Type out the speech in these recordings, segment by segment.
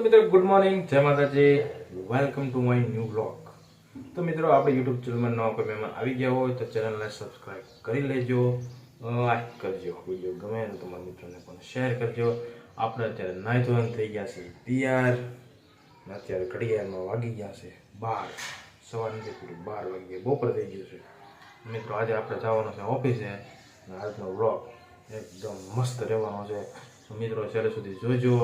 તો મિત્રો good morning Jai Mataji. Welcome to my new blog તો મિત્રો, આપણે યુટ્યુબ ચેનલમાં નવા કોઈ મહેમાન આવી ગયા હોય તો ચેનલને સબસ્ક્રાઈબ કરી લેજો લાઈક કરજો. વીડિયો ગમે તો તમારા મિત્રોને પણ શેર કરજો. આપણે અત્યારે નાઈ ધોરણ થઈ ગયા છે. તૈયાર. અત્યારે ઘડિયાળમાં વાગી ગયા છે બાર. સવારની પૂરું, બાર વાગી. ગયા બપોર થઈ ગયું છે. મિત્રો, આજે આપણે જવાનું છે ઓફિસે આજનો વ્લોગ એકદમ મસ્ત રહેવાનો છે. મિત્રો છેલ્લે સુધી જોજો.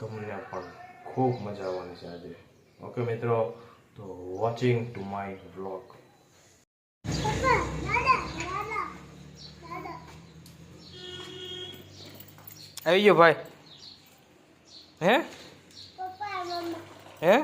તમને પણ ખૂબ મજા આવવાની છે આજે. ઓકે મિત્રો તો વોચિંગ ટુ માય વ્લોગ આવી ગયો ભાઈ. હે? હે?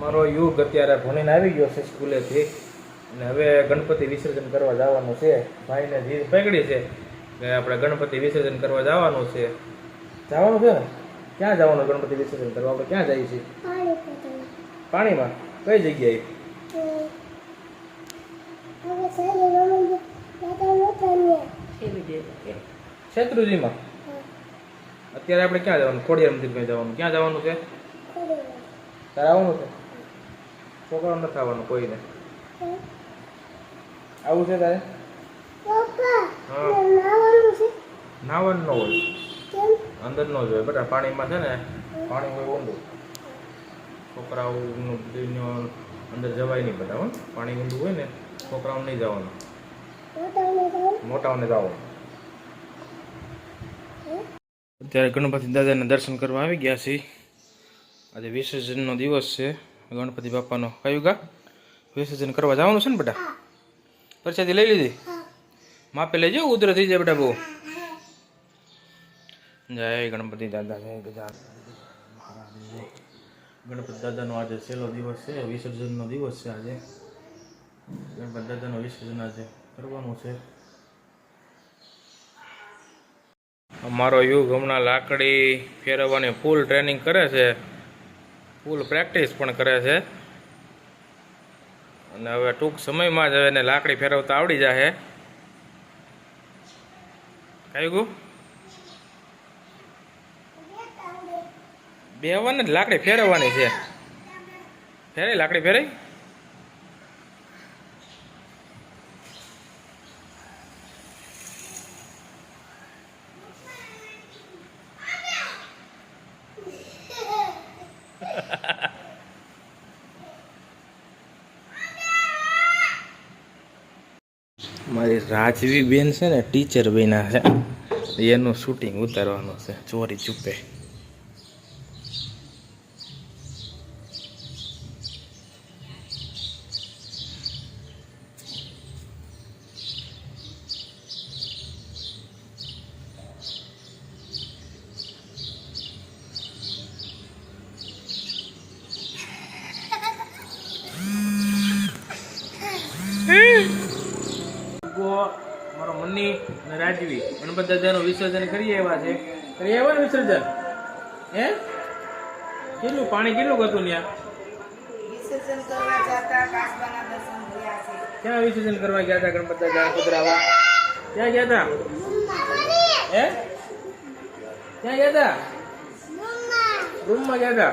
મારો યુગ અત્યારે ભણીને આવી ગયો છે સ્કૂલેથી. અને હવે ગણપતિ વિસર્જન કરવા જવાનું છે. ભાઈને જીદ પકડી છે. કે આપણે ગણપતિ વિસર્જન કરવા જવાનું છે. જવાનું છે ને? ક્યાં જવાનું ગણપતિ વિસર્જન કરવા? આપણે ક્યાં જઈએ છીએ? પાણીમાં. કઈ જગ્યાએ? શેત્રુજીમાં. અત્યારે આપણે ક્યાં જવાનું? ખોડિયાર મંદિરમાં જવાનું. ક્યાં જવાનું છે? તારે આવવાનું છે? છોકરાઓ નથી આવવાનું કોઈને. આવું છે તારે? નાવાનું નો હોય. અંદર નો જ હોય. બધા પાણીમાં છે ને પાણી હોય ઊંડું. છોકરાઓનું અંદર જવાય નહીં બધા હો. પાણી ઊંડું હોય ને છોકરાઓ નહીં જવાનું. મોટાઓને જવાનું. અત્યારે ગણપતિ દાદાના દર્શન કરવા આવી ગયા છીએ. આજે વિસર્જનનો દિવસ છે. ગણપતિ બાપાનો. કયું ગા? વિસર્જન કરવા જવાનું છે ને બધા? પરસાદી લઈ લીધી? માપે લેજો ઉધર થઈ જાય બેટા બહુ. જય ગણપતિ દાદા જય ગજા ગણપતિ દાદાનો આજે છેલ્લો દિવસ છે વિસર્જનનો દિવસ છે આજે. ગણપતિ દાદાનું વિસર્જન આજે કરવાનું છે. અમારો યુગ હમણાં લાકડી ફેરવવાની ફૂલ ટ્રેનિંગ કરે છે. ફૂલ પ્રેક્ટિસ પણ કરે છે. અને હવે ટૂંક સમયમાં જ એને લાકડી ફેરવતા આવડી જાય કયું ગયું બેવાની જ લાકડી ફેરવવાની છે. ફેરાઈ લાકડી ફેરાઈ મારી રાજવી બેન છે ને ટીચર બન્યા છે. એનું શૂટિંગ ઉતારવાનું છે. ચોરી ચૂપે ગો મન્ની અને રાજવી. ગણપત દાદાનું વિસર્જન કરી આવ્યા છે. કરી આવ્યા ને વિસર્જન? હે? કેટલું? પાણી કેટલું હતું ત્યાં? વિસર્જન કરવા જતા કાસબાના દર્શન થયા છે. ક્યાં વિસર્જન કરવા ગયા હતા ગણપત દાદા કુતરાવા ક્યાં ગયા હતા? હે? ક્યાં ગયા હતા? રૂમમાં ગયા હતા?